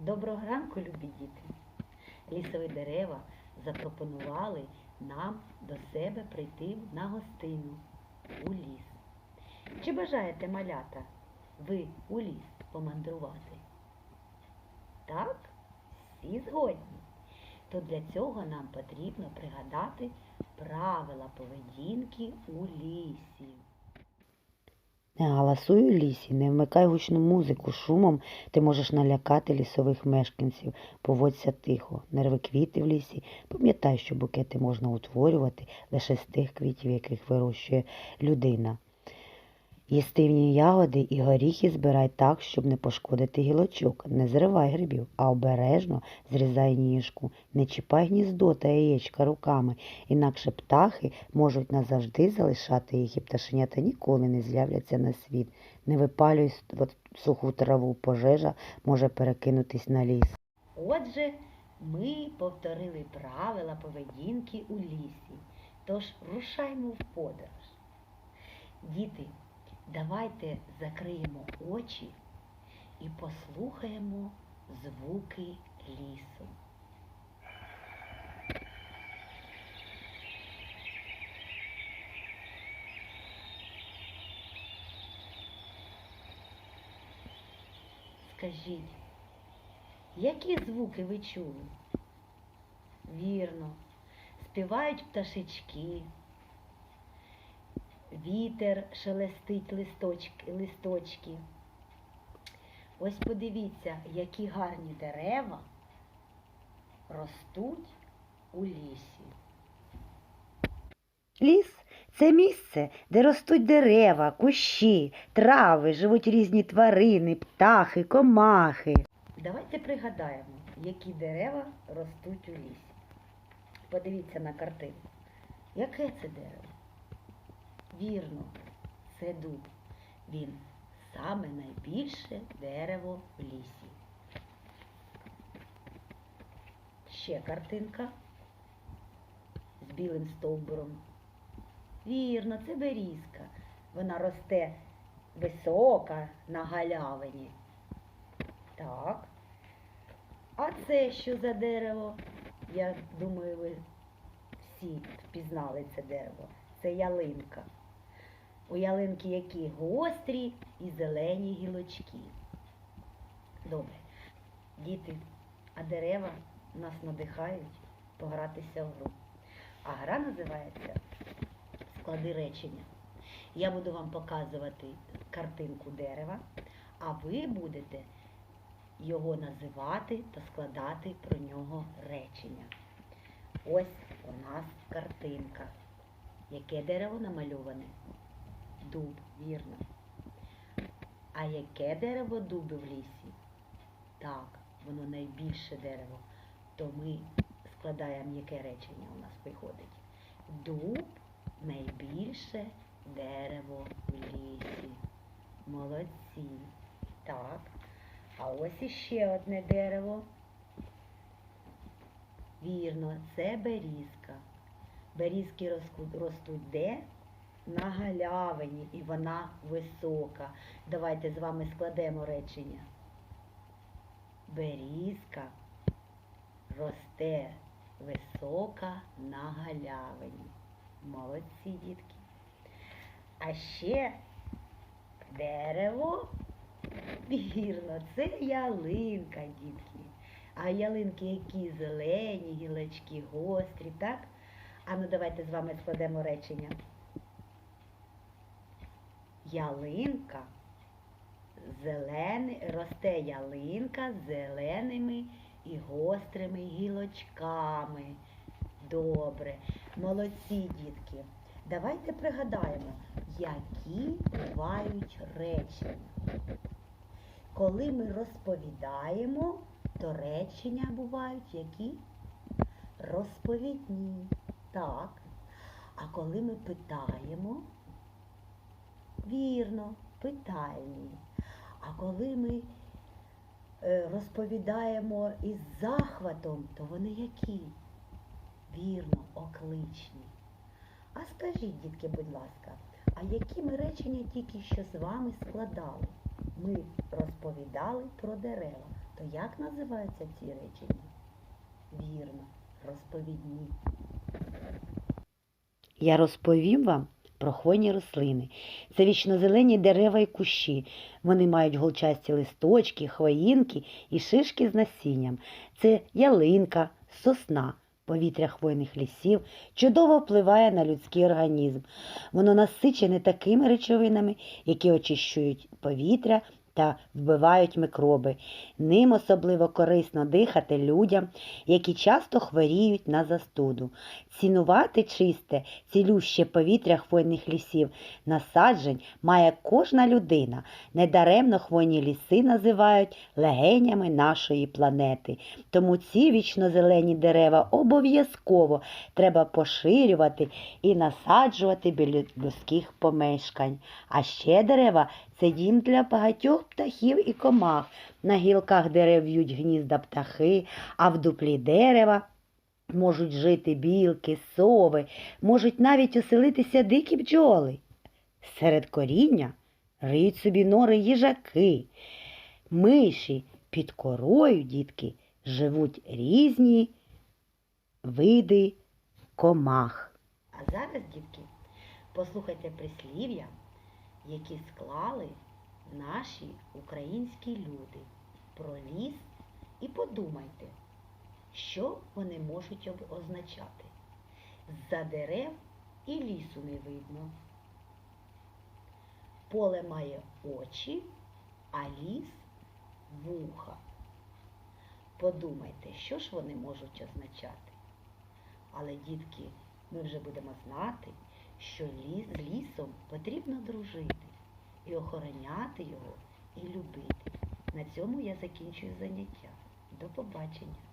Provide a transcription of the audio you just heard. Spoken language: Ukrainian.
Доброго ранку, любі діти! Лісові дерева запропонували нам до себе прийти на гостину у ліс. Чи бажаєте малята ви у ліс помандрувати? Так, всі згодні. То для цього нам потрібно пригадати правила поведінки у лісі. Не галасуй у лісі, не вмикай гучну музику, шумом ти можеш налякати лісових мешканців. Поводься тихо, не рви квіти в лісі. Пам'ятай, що букети можна утворювати лише з тих квітів, яких вирощує людина. Їстивні ягоди і горіхи збирай так, щоб не пошкодити гілочок. Не зривай грибів, а обережно зрізай ніжку. Не чіпай гніздо та яєчка руками, інакше птахи можуть назавжди залишати їх, і пташенята ніколи не з'являться на світ. Не випалюй суху траву, пожежа може перекинутись на ліс. Отже, ми повторили правила поведінки у лісі. Тож рушаймо в подорож. Діти, давайте закриємо очі і послухаємо звуки лісу. Скажіть, які звуки ви чули? Вірно, співають пташечки, вітер шелестить листочки, листочки. Ось подивіться, які гарні дерева ростуть у лісі. Ліс це місце, де ростуть дерева, кущі, трави, живуть різні тварини, птахи, комахи. Давайте пригадаємо, які дерева ростуть у лісі. Подивіться на картинку. Яке це дерево? Вірно, це дуб. Він саме найбільше дерево в лісі. Ще картинка з білим стовбуром. Вірно, це берізка. Вона росте висока на галявині. Так. А це що за дерево? Я думаю, ви всі впізнали це дерево. Це ялинка. У ялинки які гострі і зелені гілочки. Добре. Діти, а дерева нас надихають погратися в гру. А гра називається Склади речення. Я буду вам показувати картинку дерева, а ви будете його називати та складати про нього речення. Ось у нас картинка. Яке дерево намальоване? Дуб, вірно. А яке дерево дуби в лісі? Так, воно найбільше дерево. То ми складаємо яке речення у нас виходить. Дуб найбільше дерево в лісі. Молодці. Так. А ось іще одне дерево. Вірно, це берізка. Берізки ростуть де? На галявині, і вона висока. Давайте з вами складемо речення. Берізка росте висока на галявині. Молодці, дітки. А ще дерево Вірно, це ялинка, дітки. А ялинки які зелені, гілочки гострі, так? А ну давайте з вами складемо речення. Ялинка зелений, росте ялинка з зеленими і гострими гілочками. Добре. Молодці, дітки. Давайте пригадаємо, які бувають речення. Коли ми розповідаємо, то речення бувають які? Розповідні. Так. А коли ми питаємо, вірно, питальні. А коли ми е, розповідаємо із захватом, то вони які? Вірно, окличні. А скажіть, дітки, будь ласка, а які ми речення тільки що з вами складали? Ми розповідали про дерева. То як називаються ці речення? Вірно, розповідні. Я розповім вам про хвойні рослини. Це вічнозелені дерева і кущі. Вони мають голчасті листочки, хвоїнки і шишки з насінням. Це ялинка, сосна. Повітря хвойних лісів чудово впливає на людський організм. Воно насичене такими речовинами, які очищують повітря та вбивають микроби. Ним особливо корисно дихати людям, які часто хворіють на застуду. Цінувати чисте, цілюще повітря хвойних лісів насаджень має кожна людина. Недаремно хвойні ліси називають легенями нашої планети. Тому ці вічнозелені дерева обов'язково треба поширювати і насаджувати біля людських помешкань. А ще дерева це дім для багатьох птахів і комах. На гілках дерев в'ють гнізда птахи, а в дуплі дерева можуть жити білки, сови, можуть навіть оселитися дикі бджоли. Серед коріння риють собі нори їжаки, миші, під корою, дітки, живуть різні види комах. А зараз, дітки, послухайте прислів'я, які склали наші українські люди про ліс і подумайте, що вони можуть означати. За дерев і лісу не видно. Поле має очі, а ліс вуха. Подумайте, що ж вони можуть означати. Але, дітки, ми вже будемо знати, що ліс, з лісом потрібно дружити і охороняти його, і любити. На цьому я закінчую заняття. До побачення.